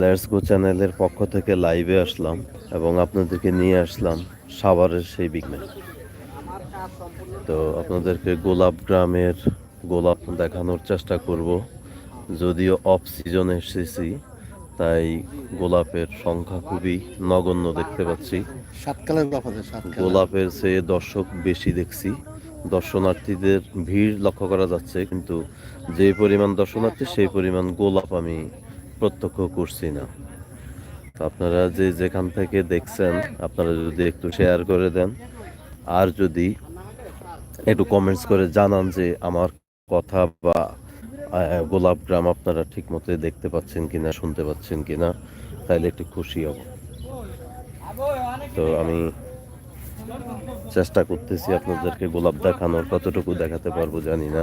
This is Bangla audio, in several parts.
লেটস গো চ্যানেলের পক্ষ থেকে লাইভে আসলাম এবং আপনাদেরকে নিয়ে আসলাম সাভারের সেই বিঘ্নে তো আপনাদেরকে গোলাপ গ্রামের গোলাপ দেখানোর চেষ্টা করব। যদিও অফ সিজন এসেছি তাই গোলাপের সংখ্যা খুবই নগণ্য দেখতে পাচ্ছি। গোলাপের চেয়ে দর্শক বেশি দেখছি। দর্শনার্থীদের ভিড় লক্ষ্য করা যাচ্ছে কিন্তু যে পরিমাণ দর্শনার্থী সেই পরিমাণ গোলাপ আমি প্রত্যক্ষ করছি না। তো আপনারা যে যেখান থেকে দেখছেন, আপনারা যদি একটু শেয়ার করে দেন, আর যদি একটু কমেন্টস করে জানান যে আমার কথা বা গোলাপ গ্রাম আপনারা ঠিক মতো দেখতে পাচ্ছেন কিনা, শুনতে পাচ্ছেন কিনা তাহলে একটু খুশি হব। তো আমি চেষ্টা করতেছি আপনাদেরকে গোলাপ দেখানোর, কতটুকু দেখাতে পারব জানি না।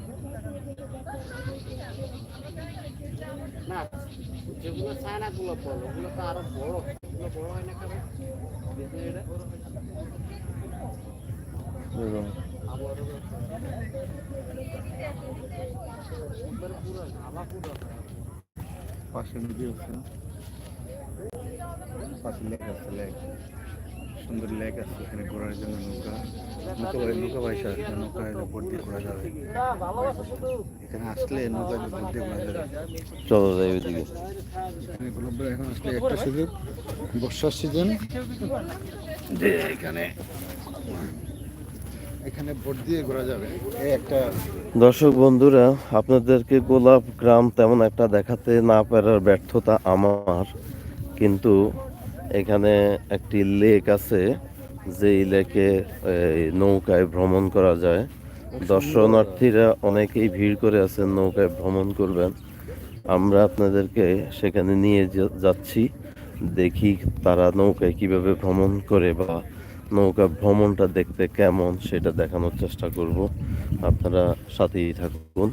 না যেগুলো চায়না গোলাপ বড়। ওগুলো তো আরও বড়। ওগুলো বড় হয় না কারণ পাশে নদী আছে। পাশে আছে লেক। সুন্দর লেক আছে এখানে ঘোরার জন্য নৌকা। নৌকা নৌকা বাইসা নৌকায় উপর দিয়ে ঘোরা যাবে। এখানে আসলে নৌকা দিয়ে ঘোরা যাবে। চলো যাই ওইদিকে। এখানে গোলাপ এখন আসলে একটা সুযোগ বর্ষার সিজন যে এখানে এখানে ভোট দিয়ে ঘোরা যাবে। এই একটা দর্শক বন্ধুরা আপনাদেরকে গোলাপ গ্রাম তেমন একটা দেখাতে না পারার ব্যর্থতা আমার কিন্তু এখানে একটি লেক আছে যেই লেকে নৌকায় ভ্রমণ করা যায়। দর্শনার্থীরা অনেকেই ভিড় করে আছেন নৌকায় ভ্রমণ করবেন। আমরা আপনাদেরকে সেখানে নিয়ে যাচ্ছি। দেখি তারা নৌকায় কীভাবে ভ্রমণ করে বা নৌকা ভ্রমণটা দেখতে কেমন সেটা দেখানোর চেষ্টা করব। আপনারা সাথেই থাকুন।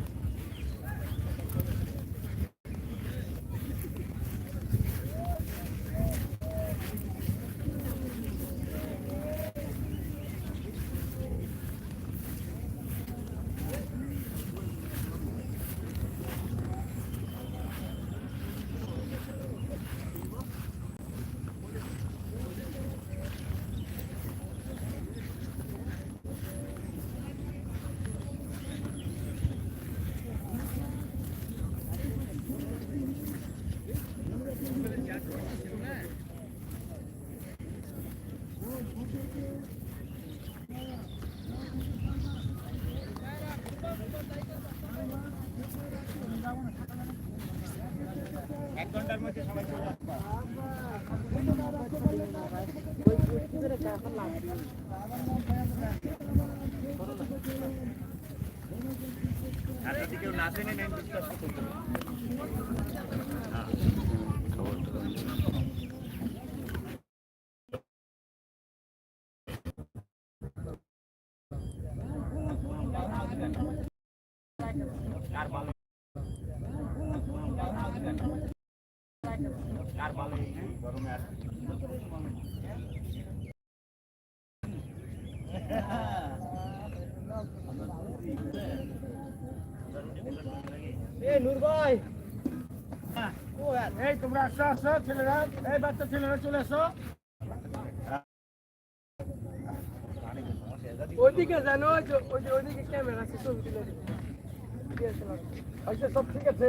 এই নূর ভাই। ও এই তোমরা আসো আসো ছেলেরা। এই বাচ্চা ছেলেরা চলে আসো। ওইদিকে জানো ওইদিকে ক্যামেরা আছে ছবি তুলে? আচ্ছা সব ঠিক আছে।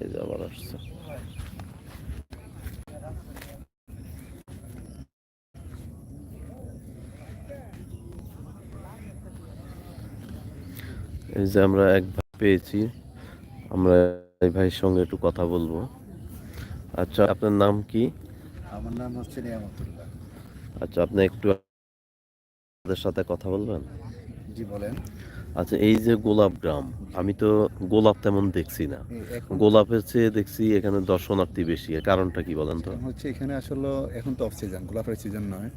এই যে এই যে আমরা এক ভাই পেয়েছি। আমরা এই ভাইয়ের সঙ্গে একটু কথা বলব। আচ্ছা আপনার নাম কি? আমার নাম হচ্ছে নিয়ামতুল্লাহ আচ্ছা আপনি একটু আমাদের সাথে কথা বলবেন? জি বলেন। আচ্ছা এই যে গোলাপ গ্রাম আমি তো গোলাপ তেমন দেখছি না। গোলাপের চেয়ে দেখছি এখানে দর্শনার্থী বেশি কারণটা কি বলেন তো? হচ্ছে এখানে আসলে এখন তো অফ সিজন গোলাপের সিজন নয়।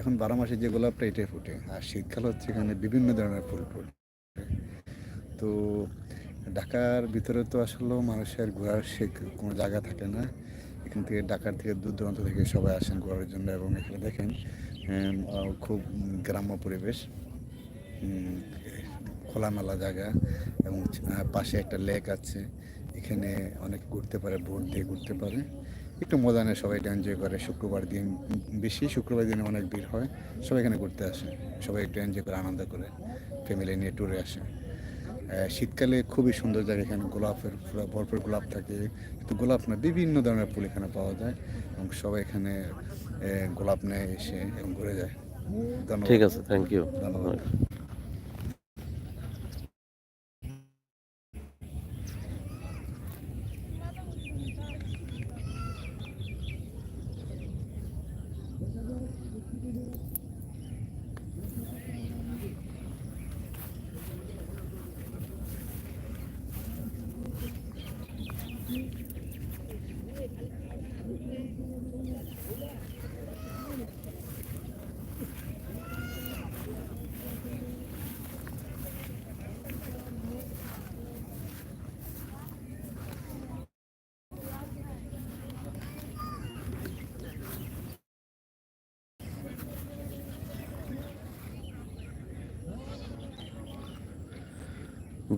এখন বারো মাসে যে গোলাপটা এটাই ফুটে আর শীতকাল হচ্ছে এখানে বিভিন্ন ধরনের ফুল ফুটে। তো ঢাকার ভিতরে তো আসলে মানুষের ঘোরার সে কোনো জায়গা থাকে না। এখান থেকে ঢাকার থেকে দূর দূরান্ত থেকে সবাই আসেন ঘোরার জন্য এবং এখানে দেখেন খুব গ্রাম্য পরিবেশ খোলামেলা জায়গা এবং পাশে একটা লেক আছে। এখানে অনেক ঘুরতে পারে, বোট দিয়ে ঘুরতে পারে। একটু মজা নেয়, সবাই এটা এনজয় করে। শুক্রবার দিন, বেশি শুক্রবার দিনে অনেক ভিড় হয়, সবাই এখানে ঘুরতে আসে। সবাই একটু এনজয় করে, আনন্দ করে ফ্যামিলি নিয়ে ট্যুরে আসে। শীতকালে খুবই সুন্দর জায়গা এখানে গোলাপের ভরপুর গোলাপ থাকে। কিন্তু গোলাপ না বিভিন্ন ধরনের ফুল এখানে পাওয়া যায় এবং সবাই এখানে গোলাপ নেয় এসে এবং ঘুরে যায়। ঠিক আছে থ্যাংক ইউ ধন্যবাদ।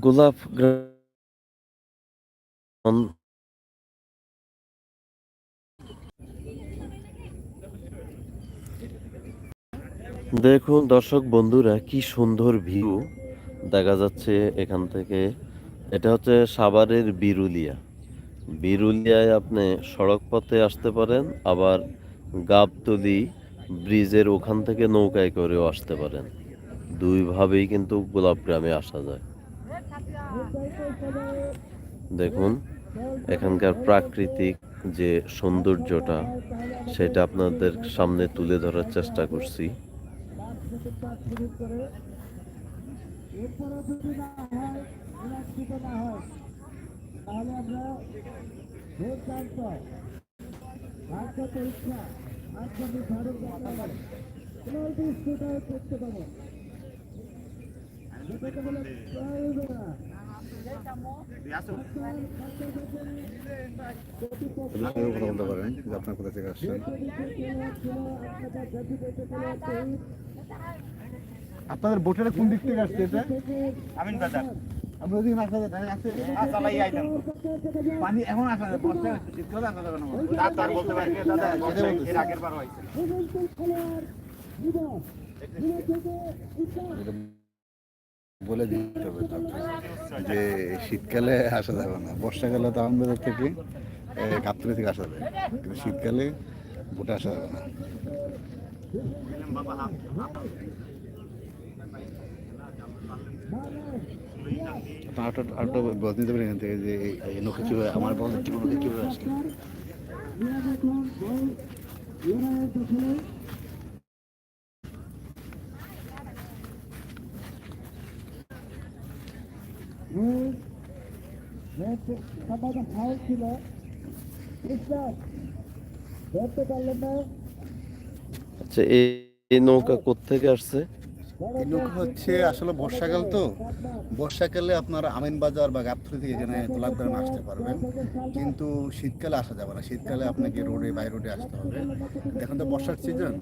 গোলাপ দেখুন দর্শক বন্ধুরা, কি সুন্দর ভিউ দেখা যাচ্ছে এখান থেকে। এটা হচ্ছে সাভারের বিরুলিয়া। বিরুলিয়ায় আপনি সড়ক পথে আসতে পারেন, আবার গাবতলি ব্রিজের ওখান থেকে নৌকায় করেও আসতে পারেন। দুইভাবেই কিন্তু গোলাপ গ্রামে আসা যায়। দেখুন এখানকার প্রাকৃতিক যে সৌন্দর্যটা সেটা আপনাদের সামনে তুলে ধরার চেষ্টা করছি। আপনিও কথা বলতে পারেন যে আপনার কোথা থেকে আসছেন আপনাদের বোটের কোন দিক থেকে আসছে এটা? আমিন বাজার। আমরা যদি মাছ ধারে আছে চালাই আইতাম পানি এখন আসা যায় বর্ষা আসা যাবে না তার বলতে পারি দাদা। এর আগের বার হয়েছে। বলে দিতে হবে যে শীতকালে আসা যাবে না। বর্ষাকালে তো আহমেদার থেকে গাবতলী থেকে আসা যাবে কিন্তু শীতকালে বোটে আসা যাবে না। দিতে পারেন এখান থেকে যে আমার বল কীভাবে কীভাবে আসলে আচ্ছা এই নৌকা কোত্থেকে আসছে? এই নৌকা হচ্ছে আসলে বর্ষাকাল তো। বর্ষাকালে আপনারা আমিনবাজার বা গাবতলি থেকে এখানে গোলাপগ্রাম আসতে পারবেন। কিন্তু শীতকালে আসা যাবে না। শীতকালে আপনাকে রোডে, বাই রোডে আসতে হবে। এখন তো বর্ষার সিজন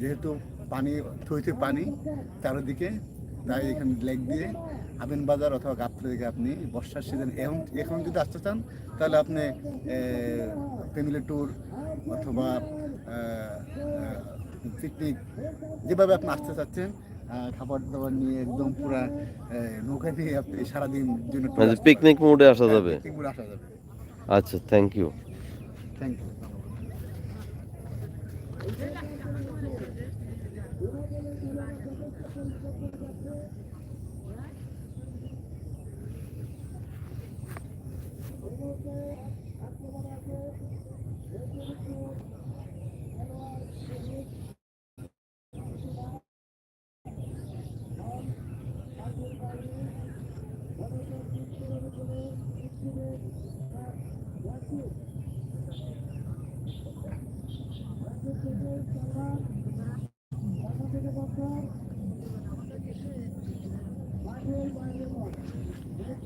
যেহেতু পানি, থই থই পানি, চারিদিকে তাই এখানে লেক দিয়ে আমিনবাজার অথবা গাবতলি থেকে আপনি বর্ষার সিজন এখন এখন যদি আসতে চান তাহলে আপনি ফ্যামিলি ট্যুর অথবা পিকনিক যেভাবে আপনি আসতে চাচ্ছেন খাবার দাবার নিয়ে একদম পুরা নৌকা দিয়ে আপনি সারাদিন জন্য মানে পিকনিক মোডে আসা যাবে? হ্যাঁ, picnic আসা যাবে। আচ্ছা থ্যাংক ইউ থ্যাংক ইউ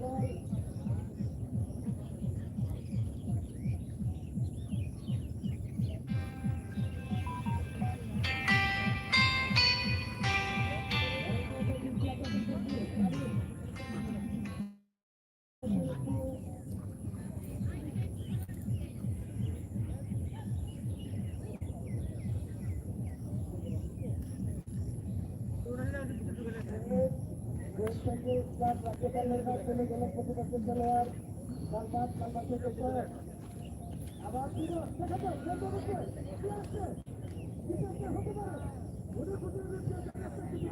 অনেক সুন্দর না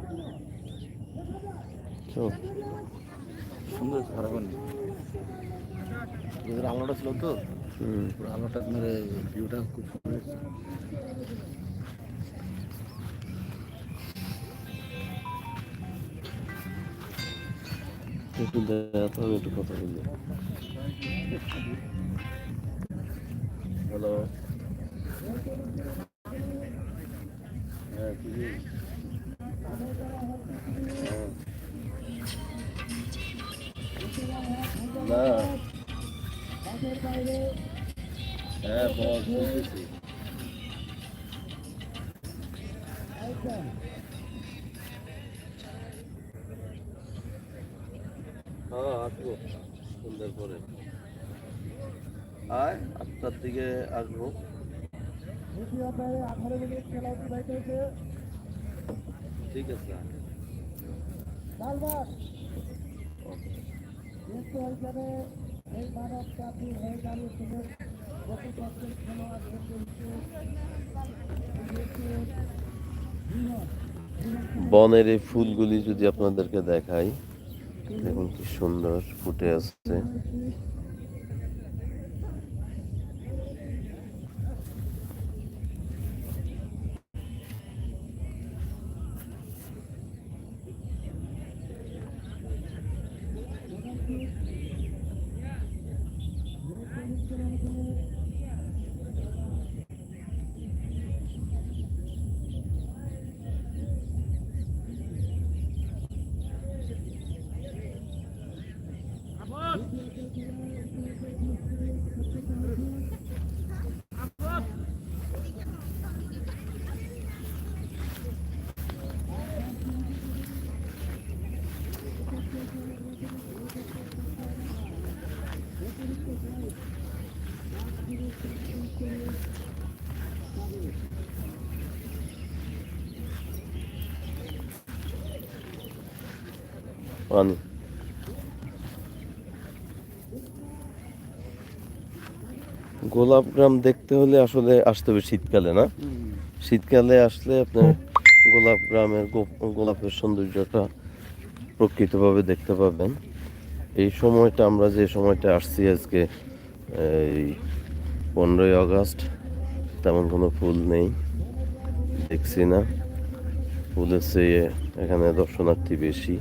হুম। তো সুন্দর খারাপ না এদের আলোটা ছিল তো? আলোটা মেরে ভিউটা খুব সুন্দর একটু দেখা হবে একটু কথা বলি। হ্যালো হ্যাঁ। না। হ্যাঁ হ্যাঁ আসব। সন্ধ্যার পরে। আয়, আটটার দিকে আসব। ঠিক আছে। বনের এই ফুলগুলি যদি আপনাদেরকে দেখাই দেখুন কি সুন্দর ফুটে আসছে পানি গোলাপ গ্রাম দেখতে হলে আসলে আসতে হবে শীতকালে, না? শীতকালে আসলে আপনার গোলাপ গ্রামের গোলাপের সৌন্দর্যটা প্রকৃতভাবে দেখতে পাবেন। এই সময়টা আমরা যে সময়টা আসছি আজকে, এই পনেরোই আগস্ট, তেমন কোনো ফুল নেই, দেখছি না। ফুলের চেয়ে এখানে দর্শনার্থী বেশি।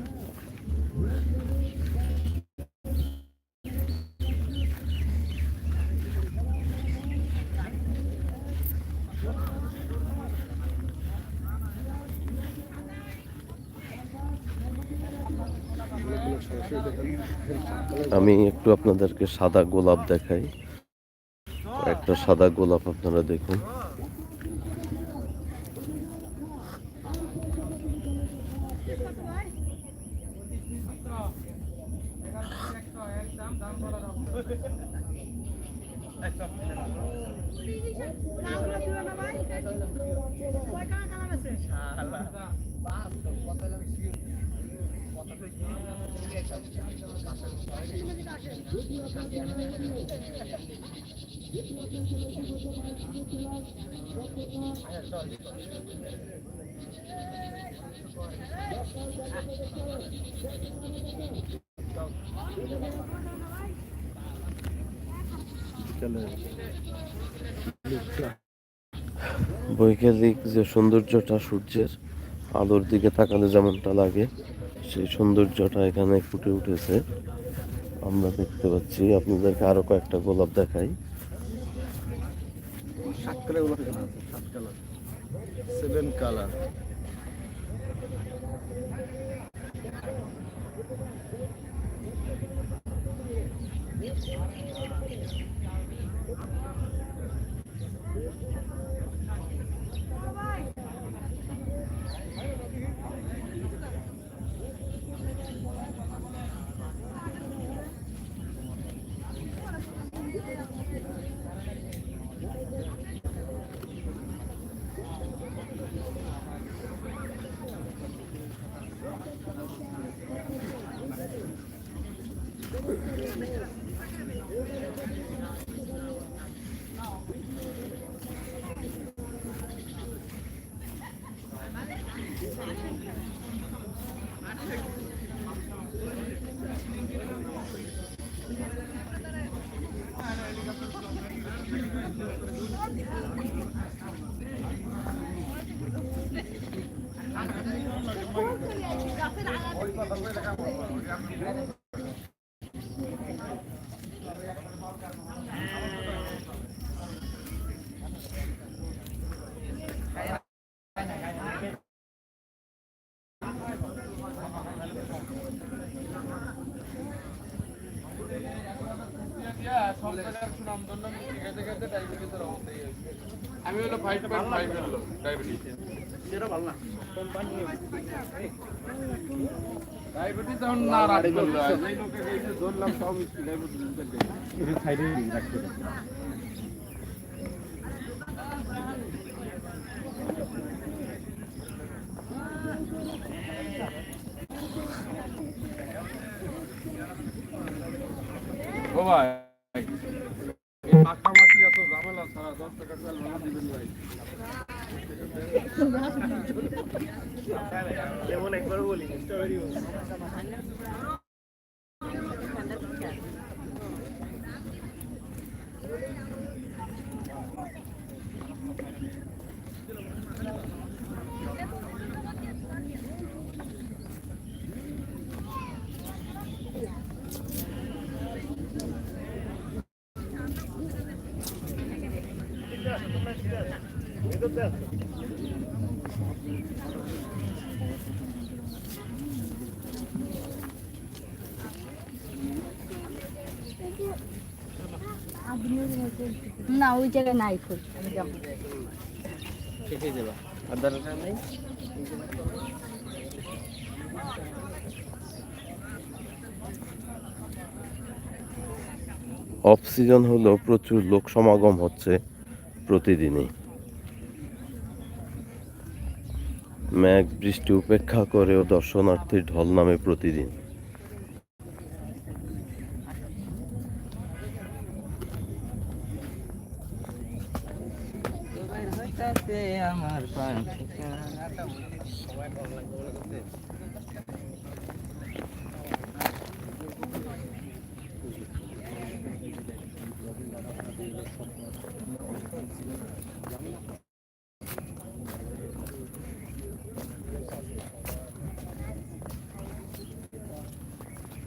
একটু আপনাদেরকে সাদা গোলাপ দেখাই। একটা সাদা গোলাপ আপনারা দেখুন। বৈকালিক যে সৌন্দর্যটা সূর্যের আলোর দিকে তাকালে যেমনটা লাগে সেই সৌন্দর্যটা এখানে ফুটে উঠেছে। আমরা দেখতে পাচ্ছি। আপনাদেরকে আরও কয়েকটা গোলাপ দেখাই। কালার। আমি হলো ফাইভ পয়েন্ট ফাইভ হলো ডায়াবেটিস ডায়াবেটিস তখন না রাখি করল এই লোকে গেছে ধরলাম সব ডায়াবেটিস ও ভাই। ঝামেলা একবার দশ না ওই জায়গায় নাই আমি যাব। অফ সিজন হলো প্রচুর লোক সমাগম হচ্ছে। প্রতিদিনই। মেঘ বৃষ্টি উপেক্ষা করেও দর্শনার্থীর ঢল নামে প্রতিদিন।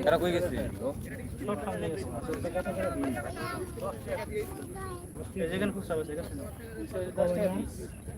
এরা কই গেছে? যেখানে খুব সব আছে? হ্যাঁ।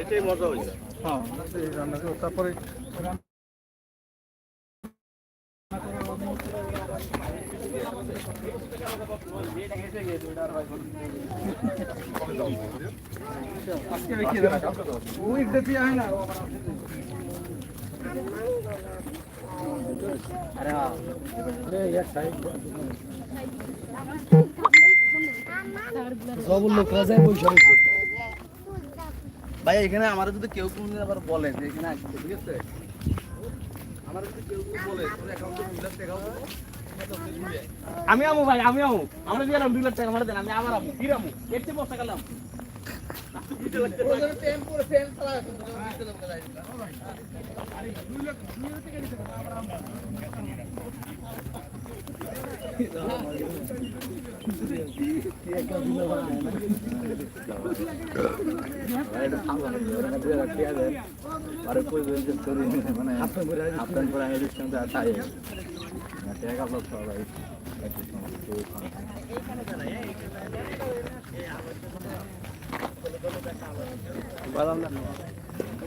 এটাই মজা হয়েছে হ্যাঁ রান্না করো তারপরে সব লোক রাজায় বসে রয়েছে ভাই এখানে আমার যদি কেউ কোনো আবার বলে যে এখানে আসছে ঠিক আছে? আমার যদি কেউ কেউ বলে তোর অ্যাকাউন্টে দুই লাখ টাকা আমি আমু ভাই আমি আমু। আমরা দিয়ে দুই লাখ টাকা আমার দেন আমি আবার আমু। ফির আমু। এর চেয়ে বস্তা গেলাম।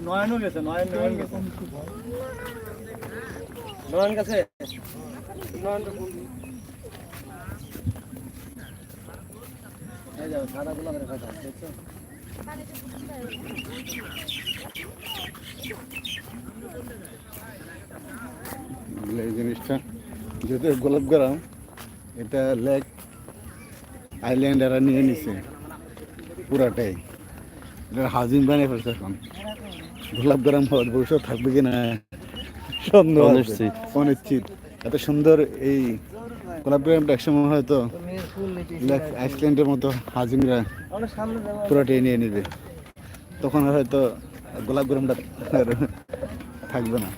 নয়নও গেছে নয়ন নয়ন গেছে? নয়ন গেছে। নয়ন এই যাও কথা দেখছ? এই জিনিসটা গোলাপ গ্রাম এটা লেক আইল্যান্ড এরা নিয়ে নিছে পুরাটাই। এটা হাউজিং বানিয়ে ফেলছে এখন। গোলাপ গ্রাম হওয়ার ভবিষ্যৎ থাকবে কিনা? সন্দেহ। অনিশ্চিত। অনিশ্চিত। এত সুন্দর এই গোলাপি একশো মনে হয় তো আইসল্যান্ডের মতো হাজিমরা পুরো টেনে নিয়ে নেবে। তখন হয়তো গোলাপ গ্রামটা থাকবে না।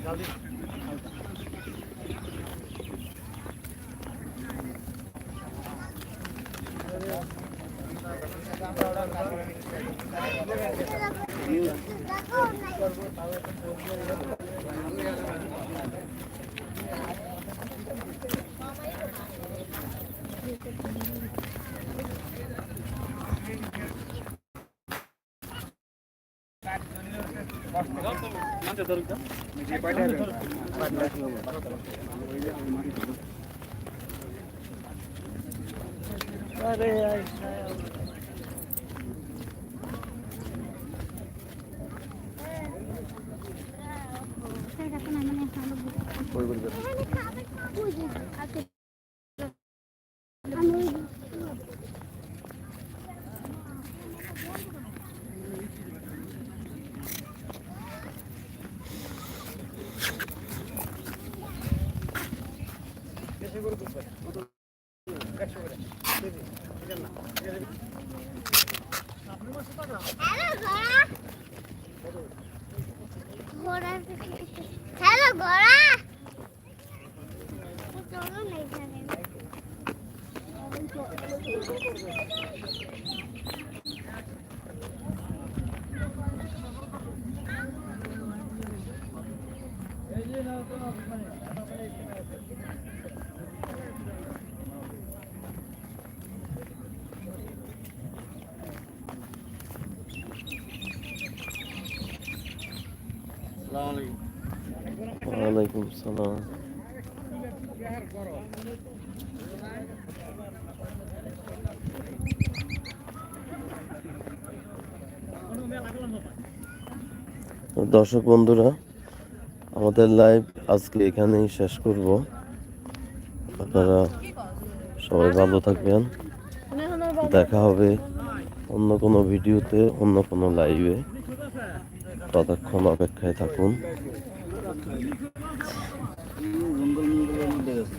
अरे यार ওয়ালাইকুম সালাম। দর্শক বন্ধুরা, আমাদের লাইভ আজকে এখানেই শেষ করব। আপনারা সবাই ভালো থাকবেন। দেখা হবে অন্য কোনো ভিডিওতে অন্য কোনো লাইভে ততক্ষণ অপেক্ষায় থাকুন জঙ্গল মঙ্গলের মধ্যে গেছে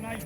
নাই